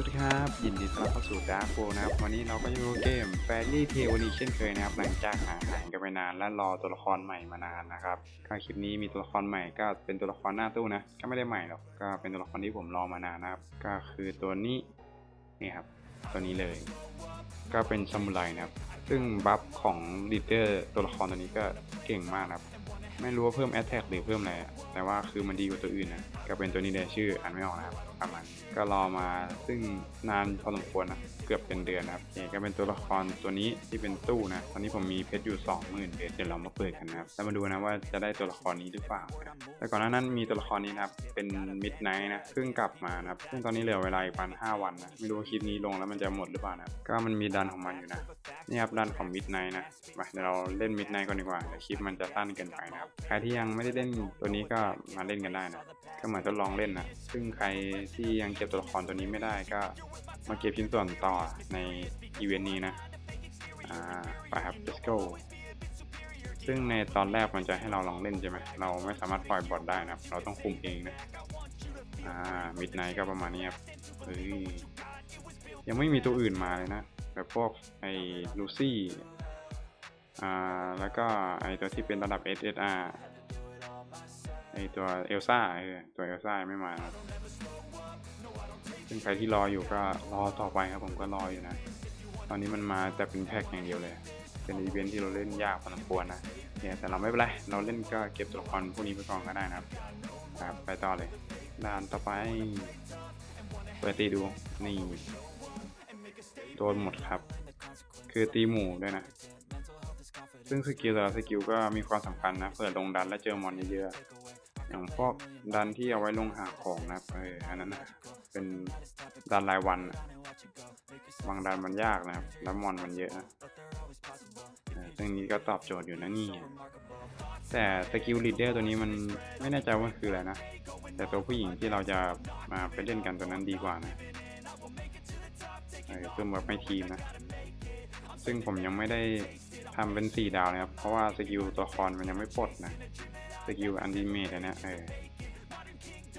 วัสดีครับ ยินดีต้อนรับเข้าสู่ดาร์โฟนะครับ วันนี้เราก็จะดูเกม Fairy Tail วันนี้เช่นเคยนะครับ หลังจากห่างหายกันไปนานและรอตัวละครใหม่มานานนะครับก็คลิปนี้มีตัวละครใหม่ก็เป็นตัวละครหน้าตู้นะ ก็ไม่ได้ใหม่หรอก ก็เป็นตัวละครที่ผมรอมานานนะครับ ก็คือตัวนี้นี่ครับ ตัวนี้เลย ก็เป็นซามูไรนะครับ ซึ่งบัฟของลีดเดอร์ตัวละครตัวนี้ก็เก่งมากนะครับ ไม่รู้ว่าเพิ่มแอตแทกหรือเพิ่มอะไรแต่ว่าคือมันดีกว่าตัวอื่นนะก็เป็นตัวนี้เลยชื่ออ่านไม่ออกนะครับประมาณนี้ก็รอมาซึ่งนานพอสมควรนะ เกือบเป็นเดือนนะครับโอเคก็เป็นตัวละครตัวนี้ที่เป็นตู้นะ ตอนนี้ผมมีเพชรอยู่ 20,000เพชรเดี๋ยวเรามาเปิดกันนะครับแล้วมาดูนะว่าจะได้ตัวละครนี้หรือเปล่านะแต่ก่อนหน้านั้นมีตัวละครนี้นะครับเป็นมิดไนท์นะเพิ่งกลับมานะครับซึ่งตอนนี้เหลือเวลาอีกประมาณ5วันนะไม่รู้ว่าคลิปนี้ลงแล้วมันจะหมดหรือเปล่านะครับก็มันมีดันของมันอยู่นะนี่ครับดันของมิดไนท์นะมาเดี๋ยวเราเล่นมิดไนท์ก่อนดีกว่าเดี๋ยวคลิปมันจะสั้นเกินไปนะครับใครที่ยังไม่ได้เล่นตัวนี้ก็มาเล่นกันได้นะก็เหมือนทดลองเล่นนะซึ่งใครที่ยังเก็บตัวละครตัวนี้ไม่ได้ก็มาเก็บชิ้นส่วนต่อในอีเวนต์นี้นะ อ่าไปครับ let's go ซึ่งในตอนแรกมันจะให้เราลองเล่นใช่ไหม เราไม่สามารถปล่อยบอทได้นะครับ เราต้องคุมเองนะ อ่า มิดไนท์ก็ประมาณนี้ครับ เฮ้ย ยังไม่มีตัวอื่นมาเลยนะ แบบพวกไอ้ลูซี่ อ่า แล้วก็ไอ้ตัวที่เป็นระดับ SSR ไอตัวเอลซ่าตัวเอลซ่าไม่มาครับซึ่งใครที่รออยู่ก็รอต่อไปครับผมก็รออยู่นะ ตอนนี้มันมาแต่เป็นแพ็กอย่างเดียวเลย เป็นอีเวนท์ที่เราเล่นยากพอสมควรนะเนี่ยแต่เราไม่เป็นไร เราเล่นก็เก็บตัวละครพวกนี้ไปก่อนก็ได้นะครับ ครับ ไปต่อเลย ด่านต่อไป เปิดตีดู นี่โดนหมดครับ คือตีหมู่ด้วยนะ ซึ่งสกิลแต่ละสกิลก็มีความสำคัญนะ เผื่อลงดันแล้วเจอมอนเยอะ อย่างพวกดันที่เอาไว้ลงหาของนะเอออันนั้นนะเป็นดันรายวันอะบางดันมันยากนะครับ แล้วมอนมันเยอะนะเออซึ่งนี้ก็ตอบโจทย์อยู่นะนี่ แต่สกิลลีดเดอร์ตัวนี้มันไม่แน่ใจว่าคืออะไรนะ แต่ตัวผู้หญิงที่เราจะมาไปเล่นกันตัวนั้นดีกว่านะเออเพิ่มแบบไม่ทีมนะ ซึ่งผมยังไม่ได้ทำเป็นสี่ดาวนะครับ เพราะว่าสกิลตัวละครมันยังไม่ปลดนะ สกิลอันดิเมตอันเนี้ยเออ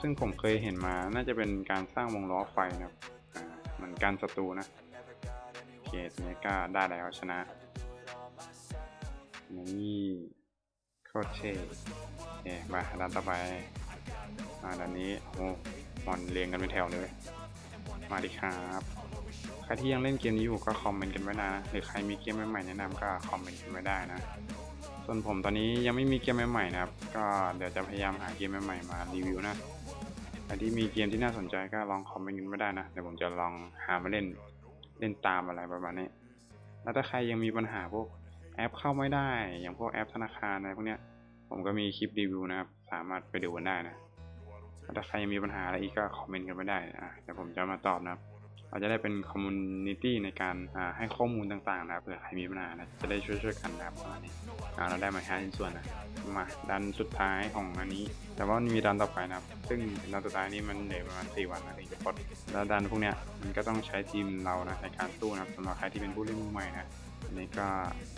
ซึ่งผมเคยเห็นมาน่าจะเป็นการสร้างวงล้อไฟนะครับอ่าเหมือนการศัตรูนะโอเคตัวนี้ก็ได้แล้วชนะนี่โคตรเท่โอเคมาด้านต่อไปมาด้านนี้โอ้มอนเรียงกันเป็นแถวเลย มาดิครับ รที่ยังเล่นเกมนี้อยู่ก็คอมเมนต์กันไว้นะ หรือใครมีเกมใหม่ๆแนะนำก็คอมเมนต์กันไว้ได้นะ ส่วนผมตอนนี้ยังไม่มีเกมใหม่ๆนะครับ ก็เดี๋ยวจะพยายามหาเกมใหม่ๆมารีวิวนะใครที่มีเกมที่น่าสนใจก็ลองคอมเมนต์กันไว้ได้นะ เดี๋ยวผมจะลองหามาเล่นเล่นตามอะไรประมาณนี้ แล้วถ้าใครยังมีปัญหาพวกแอปเข้าไม่ได้ อย่างพวกแอปธนาคารอะไรพวกเนี้ย ผมก็มีคลิปรีวิวนะครับ สามารถไปดูกันได้นะแล้วถ้าใครยังมีปัญหาอะไรอีกก็คอมเมนต์กันไว้ได้อะเดี๋ยวผมจะมาตอบนะครับ เราจะได้เป็นคอมมูนิตี้ในการให้ข้อมูลต่างๆนะครับเผื่อใครมีปัญหานะจะได้ช่วยๆกันนะครับประมาณนี้อ่เราได้มาแค่ชิ้นส่วนนะมาดันสุดท้ายของอันนี้ แต่ว่ามีดันต่อไปนะครับ ซึ่งดันสุดท้ายนี้มันเหลือประมาณ 4 วันนะถึงจะปลดแล้วดันพวกเนี้ยมันก็ต้องใช้ทีมเรานะในการสู้นะสำหรับใครที่เป็นผู้เล่นมือใหม่นะ อันนี้ก็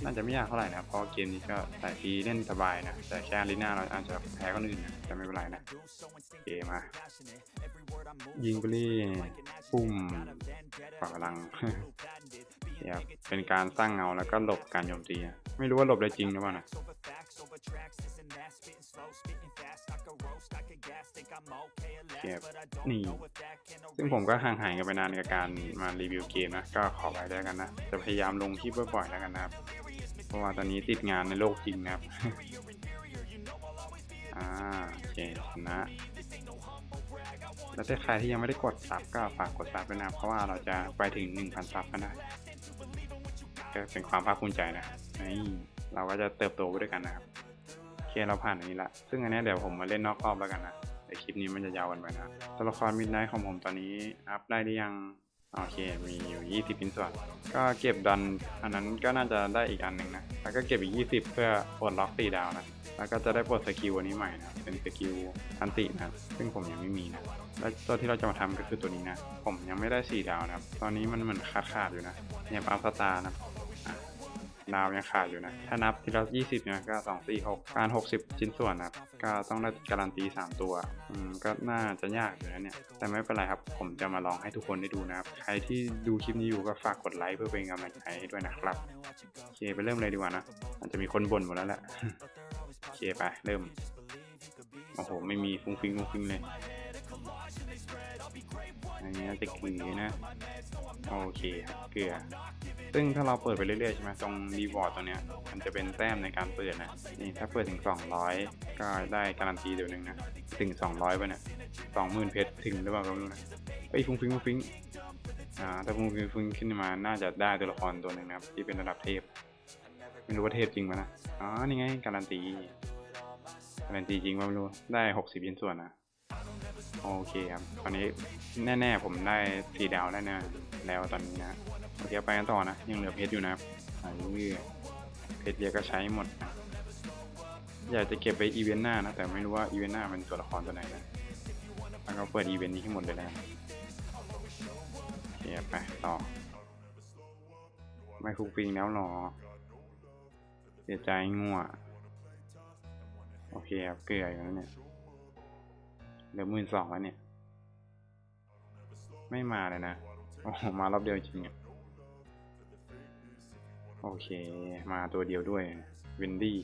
น่าจะไม่ยากเท่าไหร่นะครับ เพราะเกมนี้ก็สายฟรีเล่นสบายนะ แต่แค่ลีน่าเราอาจจะแพ้คนอื่นนะแต่ไม่เป็นไรนะเคมายิงไปรี่ปุ่มฝากพลังเนี่ยครับเป็นการสร้างเงาแล้วก็หลบการโจมตีไม่รู้ว่าหลบได้จริงหรือเปล่านะ เก็บนี่ ซึ่งผมก็ห่างหายกันไปนานกับการมารีวิวเกมนะ ก็ขอไว้ด้วยกันนะ จะพยายามลงคลิปบ่อยๆแล้วกันนะครับ เพราะว่าตอนนี้ติดงานในโลกจริงนะครับ อ่าโอเคชนะแล้วถ้าใครที่ยังไม่ได้กดซับก็ฝากกดซับด้วยนะครับเพราะว่าเราจะไปถึง 1,000ซับกันได้ก็เป็นความภาคภูมิใจนะนี่เราก็จะเติบโตไปด้วยกันนะครับโอ เคเราผ่านอันนี้ละ ซึ่งอันนี้เดี๋ยวผมมาเล่นนอกรอบแล้วกันนะแต่คลิปนี้มันจะยาวกันไปนะ ตัวละครมิดไนท์ของผมตอนนี้อัพได้หรือยัง โอเค มีอยู่ 20 ชิ้นส่วน ก็เก็บดัน อันนั้นก็น่าจะได้อีกอันหนึ่งนะ แล้วก็เก็บอีก 20 เพื่อปลดล็อกตีดาวนะ แล้วก็จะได้ปลดสกิลอันนี้ใหม่นะ เป็นสกิลอันตินะ ซึ่งผมยังไม่มีนะ แล้วตัวที่เราจะมาทำก็คือตัวนี้นะ ผมยังไม่ได้4ดาวนะครับ ตอนนี้มันเหมือนขาดขาดๆอยู่นะเนี่ยอัพสตาร์นะ ดาวยังขาดอยู่นะ ถ้านับทีละยี่สิบนะก็สองสี่หกการหกสิบชิ้นส่วนนะครับ ก็ต้องได้การันตีสามตัวอืมก็น่าจะยากอยู่นะเนี่ย แต่ไม่เป็นไรครับ ผมจะมาลองให้ทุกคนได้ดูนะครับ ใครที่ดูคลิปนี้อยู่ก็ฝากกดไลค์เพื่อเป็นกำลังใจให้ด้วยนะครับ โอเคไปเริ่มเลยดีกว่านะอาจจะมีคนบ่นหมดแล้วแหละ โอเคไปเริ่ม โอ้โห ไม่มีฟุ้งฟิ้งฟุ้งฟิ้งเลย อันนี้จะกลือนะ โอเคครับเกลือ ซึ่งถ้าเราเปิดไปเรื่อยๆใช่ไหมตรงรีวอร์ดตรงเนี้ย มันจะเป็นแต้มในการเปิดนะ นี่ถ้าเปิดถึง 200 ก็ได้การันตีเดี๋ยวนึงนะ ถึง 200ไปเนี่ย20,000เพชรถึงหรือเปล่าก็ไม่รู้นะเอ้ยฟุ้งฟิ้งฟุ้งฟิ้งอ่าถ้าฟุ้งฟิ้งฟุ้งขึ้นมา น่าจะได้ตัวละครตัวหนึ่งนะครับ ที่เป็นระดับเทพ ไม่รู้ว่าเทพจริงไหมนะ อ๋อ นี่ไงการันตีการันตีจริงว่าไม่รู้ ได้หกสิบยินส่วนนะ โอเคครับ ตอนนี้แน่ๆผมได้สี่ดาวแล้วนะแล้วตอนนี้นะโอเคไปกันต่อนะ ยังเหลือเพชรอยู่นะครับเรื่อยเพชรเยอะก็ใช้หมดนะอยากจะเก็บไปอีเวนต์หน้านะ แต่ไม่รู้ว่าอีเวนต์หน้าเป็นตัวละครตัวไหนนะแล้วก็เปิดอีเวนต์นี้ให้หมดเลยนะโอเคไปต่อ ไม่คุกฟิงแล้วหรอเสียใจงัวโอเคครับเกลืออยู่แล้วเนี่ย เหลือหมื่นสองแล้วเนี่ย ไม่มาเลยนะ โอ้โหมารอบเดียวจริงอะโอเค มาตัวเดียวด้วยวินดี้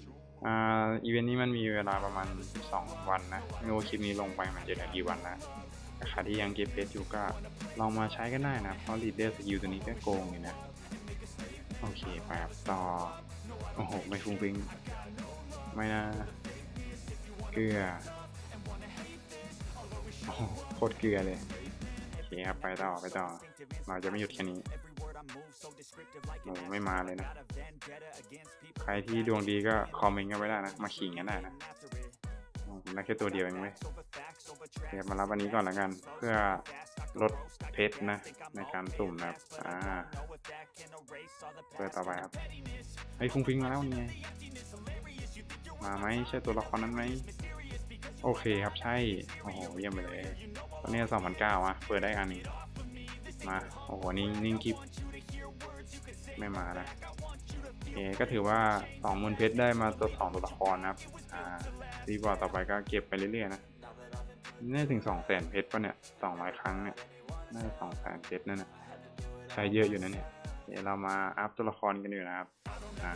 อ่าอีเวนต์นี้มันมีเวลาประมาณ 2 วันนะไม่รู้คลิปนี้ลงไปมันจะเหลือกี่วันแล้วใครที่ยังเก็บเพชรอยู่ก็ลองมาใช้กันได้นะ เพราะลีดเดอร์สกิลตัวนี้ก็โกงอยู่นะ โอเคไปครับต่อ โอ้โห ไม่ฟุ้งฟิ้งไม่นะ เกลือ โคตรเกลือเลยโอเคครับไปต่อไปต่อ เราจะไม่หยุดแค่นี้โอ้ไม่มาเลยนะ ใครที่ดวงดีก็คอมเมนต์กันไว้ได้นะ มาขิงกันได้นะผมได้แค่ตัวเดียวเองเว้ยเดี๋ยวมารับอันนี้ก่อนแล้วกัน เพื่อลดเพชรนะ ในการสุ่มนะครับอ่าเปิดต่อไปครับไอ้ฟุ้งฟิงมาแล้วนี่ไงมาไหมใช่ตัวละครนั้นไหม โอเคครับใช่ โอ้โหเยี่ยมไปเลย ตอนนี้สองพันเก้าอะเปิดได้อันนี้ มา โอ้โห นิ่งนิ่งคลิปไม่มานะโอก็ถือว่าสองมูลเพชรได้มาตัวสองตัวละครนะครับ อ่ารีบอร์ดต่อไปก็เก็บไปเรื่อยๆนะน่าถึงสองแสนเพชรป่ะเนี่ยสองร้อยครั้งเนี่ย น่าจะสองแสนเพชรนั่นนะใช้เยอะอยู่นะเนี่ย เดี๋ยวเรามาอัพตัวละครกันอยู่นะครับ อ่า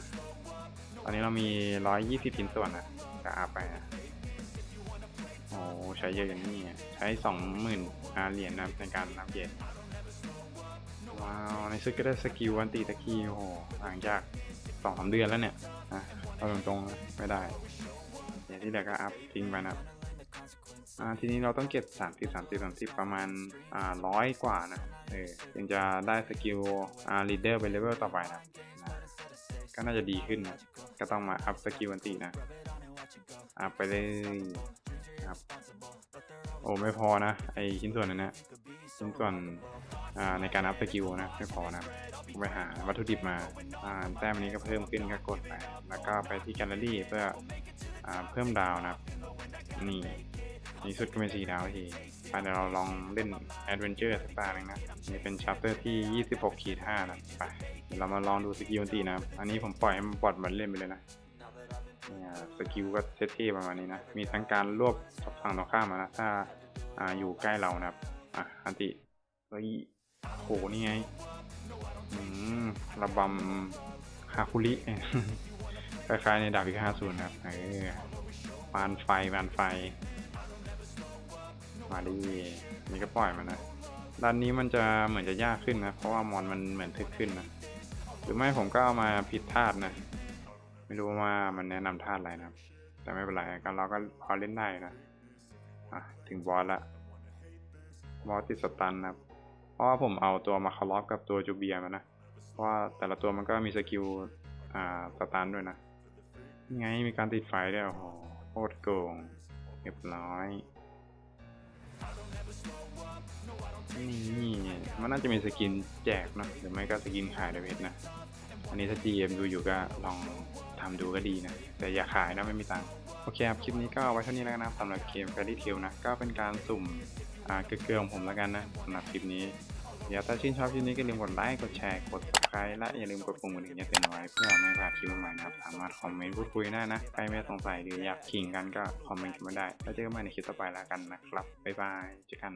ตอนนี้เรามีร้อยยี่สิบชิ้นส่วนนะก็อัพไปนะ โอ้ใช้เยอะอย่างนี้ใช้สองหมื่นเหรียญนะครับในการอัพเกรดว้าวในซึกก็ได้สกิลวันตีตะคีโอ้โหหลังจากสองสามเดือนแล้วเนี่ยอะเอาตรงๆไม่ได้เดี๋ยวที่เหลือก็อัพทิ้งไปนะครับทีนี้เราต้องเก็บสามสิบสามสิบสามสิบประมาณร้อยกว่านะเออถึงจะได้สกิลอ่าลีดเดอร์ไปเลเวลต่อไปนะก็น่าจะดีขึ้นนะ ก็ต้องมาอัพสกิลวันตีนะ อัพไปเลย ครับ โอ้ไม่พอนะไอชิ้นส่วนนั้นนะชิ้นส่วนในการอัพสกิลนะไม่พอนะไปหาวัตถุดิบมาแต้มนี้ก็เพิ่มขึ้นก็กดไปแล้วก็ไปที่แกลเลอรี่เพื่ออเพิ่มดาวนะครับ นี่นี่สุดก็เป็นสีดาวทีไปเดี๋ยวเราลองเล่นแอดเวนเจอร์สักตาหนึ่งนะนี่เป็นชัปเตอร์ที่ 26ขีด5นะไปเดี๋ยวเรามาลองดูสกิลตีนะ อันนี้ผมปล่อยให้มันปลอดมันเล่นไปเลยนะ เนี่ยสกิลก็เท่ๆประมาณนี้นะ มีทั้งการรวบฝั่งตรงข้ามนะ ถ้าอ่าอยู่ใกล้เรานะครับ อะอันติเฮ้ยโหนี่ไงอืมระบำฮาคุริคล้ายๆในดาบพิฆาตศูนย์นะครับเออปานไฟปานไฟ มาดีนี่ก็ปล่อยมันนะด้านนี้มันจะเหมือนจะยากขึ้นนะ เพราะว่ามอนมันเหมือนทึกขึ้นนะ หรือไม่ผมก็เอามาผิดธาตุนะ ไม่รู้ว่ามันแนะนำธาอะไรนะครับ แต่ไม่เป็นไรกันเราก็พอเล่นได้นะอะถึงบอสละบอสติดสตันนะครับ เพราะว่าผมเอาตัวมาคาร์ลอฟกับตัวจูเบียมานะ เพราะว่าแต่ละตัวมันก็มีสกิลอ่าสตันด้วยนะไงมีการติดไฟด้วยโอ้โหโคตรโกงเรียบร้อยนี่มันน่าจะมีสกินแจกนะหรือไม่ก็สกินขายในเว็บนะ อันนี้ถ้า GM ดูอยู่ก็ลอง ทำดูก็ดีนะ แต่อย่าขายนะไม่มีตังค์โอเคครับ คลิปนี้ก็เอาไว้เท่านี้แล้วนะสำหรับเกม Fairy Tail นะ ก็เป็นการสุ่มเกลือของผมแล้วกันนะสำหรับคลิปนี้อย่าถ้าชื่นชอบคลิปนี้ก็ลืมกดไลค์กดแชร์กด subscribe และอย่าลืมกดปุ่มกระดิ่งเตือนไว้เพื่อไม่พลาดคลิปใหม่นะครับ สามารถคอมเมนต์พูดคุยได้นะ ใครไม่สงสัยหรืออยากขิงกันก็คอมเมนต์กันมาได้ แล้วเจอกันใหม่ในคลิปต่อไปแล้วกันนะครับบ๊ายบายเจอกัน